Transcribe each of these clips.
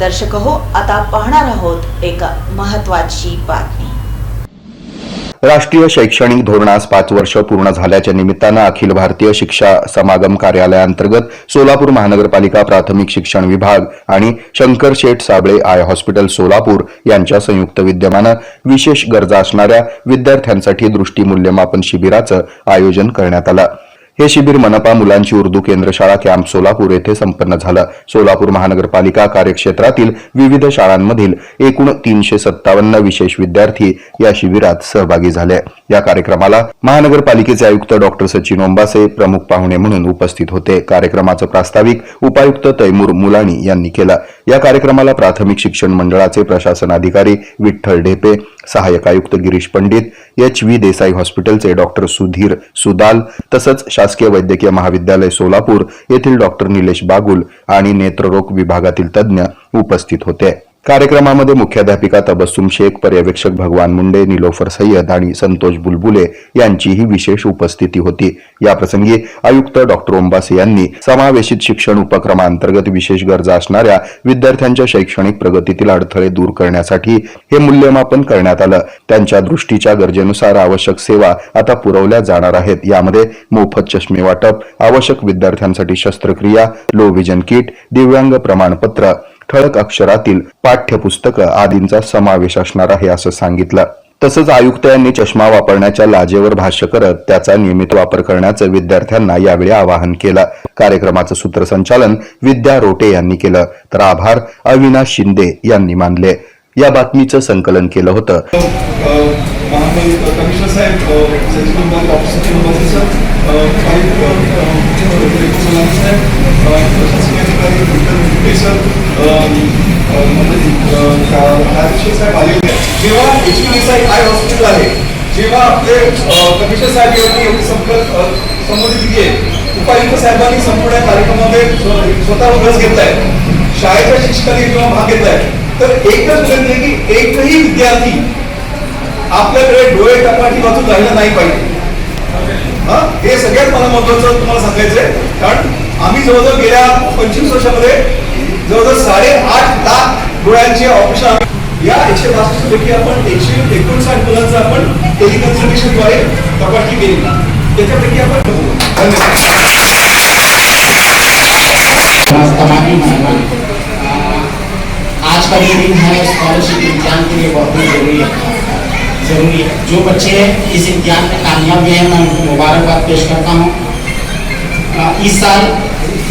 दर्शक हो आता पाहणार आहोत एक महत्वाची बातमी. राष्ट्रीय शैक्षणिक धोरणास पाच वर्ष पूर्ण झाल्याच्या निमित्तानं अखिल भारतीय शिक्षा समागम कार्यालयाअंतर्गत सोलापूर महानगरपालिका प्राथमिक शिक्षण विभाग आणि शंकर शेठ साबळे आय हॉस्पिटल सोलापूर यांच्या संयुक्त विद्यमानं विशेष गरजा असणाऱ्या विद्यार्थ्यांसाठी दृष्टी मूल्यमापन शिबिराचं आयोजन करण्यात आलं. हे शिबिर मनपा मुलांची उर्दू केंद्रशाळा कॅम्प सोलापूर येथे संपन्न झालं. सोलापूर महानगरपालिका कार्यक्षेत्रातील विविध शाळांमधील एकूण तीनशे सत्तावन्न विशेष विद्यार्थी या शिबिरात सहभागी झाले. या कार्यक्रमाला महानगरपालिकेचे आयुक्त डॉक्टर सचिन ओंबासे प्रमुख पाहुणे म्हणून उपस्थित होते. कार्यक्रमाचं प्रास्ताविक उपायुक्त तैमूर मुलानी यांनी केलं. या कार्यक्रमाला प्राथमिक शिक्षण मंडळाचे प्रशासन अधिकारी विठ्ठल ढेपे सहाय्यक आयुक्त गिरीश पंडित एच. व्ही. देसाई हॉस्पिटलचे डॉक्टर सुधीर सुदाल तसंच शासकीय वैद्यकीय महाविद्यालय सोलापूर येथील डॉक्टर निलेश बागुल आणि नेत्ररोग विभागातील तज्ज्ञ उपस्थित होते. कार्यक्रमामध्ये मुख्याध्यापिका तबस्सुम शेख पर्यवेक्षक भगवान मुंडे निलोफर सय्यद आणि संतोष बुलबुले यांचीही विशेष उपस्थिती होती. याप्रसंगी आयुक्त डॉक्टर ओंबासे यांनी समावेशित शिक्षण उपक्रमांतर्गत विशेष गरजा असणाऱ्या विद्यार्थ्यांच्या शैक्षणिक प्रगतीतील अडथळे दूर करण्यासाठी हे मूल्यमापन करण्यात आलं. त्यांच्या दृष्टीच्या गरजेनुसार आवश्यक सेवा आता पुरवल्या जाणार आहेत. यामध्ये मोफत चष्मे वाटप आवश्यक विद्यार्थ्यांसाठी शस्त्रक्रिया लो व्हिजन किट दिव्यांग प्रमाणपत्र ठळक अक्षरातील पाठ्यपुस्तकं आदींचा समावेश असणार आहे असं सांगितलं. तसंच आयुक्त यांनी चष्मा वापरण्याच्या लाजेवर भाष्य करत त्याचा नियमित वापर करण्याचं विद्यार्थ्यांना यावेळी आवाहन केलं. कार्यक्रमाचं सूत्रसंचालन विद्या रोटे यांनी केलं. तर आभार अविनाश शिंदे यांनी मानले. या बातमीचं संकलन केलं होतं. महामंत्री कमिशनर साहेब सचिन कुमार डॉक्टर सचिन कुमार सर काही साहेब प्रशासकीय अधिकारी विठ्ठल मुंडे सर म्हणजे साहेब आलेले जेव्हा एच डी साहेब आय हॉस्पिटल आहे जेव्हा आपले कमिशनर साहेब यांनी एवढी संपर्क संबोधित दिली आहे उपायुक्त साहेबांनी संपूर्ण कार्यक्रमामध्ये स्वतः रस घेतलाय शाळेच्या शिक्षकांनी जेव्हा भाग घेतलाय. तर एकच विनंती आहे की एकही विद्यार्थी आपल्याकडे डोळे टपाटी बाजू राहिलं नाही पाहिजे. हे? सगळ्यात मला महत्वाचं तुम्हाला सांगायचंय. कारण आम्ही जवळजवळ गेल्या पंचवीस वर्षामध्ये जवळजवळ साडेआठ लाख डोळ्यांचे ऑपरेशन या एकशे बासष्ट पैकी आपण एकशे एकोणसाठ मुलांचं आपण टेलिकन्सल्टेशनद्वारे तपासणी केली. त्याच्यापैकी आपण धन्यवाद. आज का ये दिन है स्कॉलरशिप एग्जाम के लिए बहुत ही जरूरी है। जरूरी है। जो बच्चे इस इम्तिहान में कामयाब हुए हैं मैं उनको मुबारकबाद पेश करता हूँ। इस साल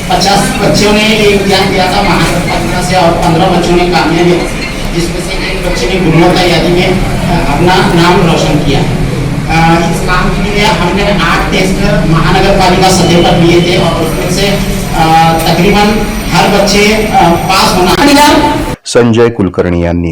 50 बच्चों ने ये इम्तिहान दिया था महानगरपालिका से और 15 बच्चों ने कामयाबी हासिल जिसमें से एक बच्चे ने गुणवत्ता यादी में अपना नाम रोशन किया। इस काम के लिए हमने आठ टेस्ट महानगर पालिका सतह पर लिए थे और उसमें से तकरीबन हर बच्चे पास होना। संजय कुलकर्णी यांनी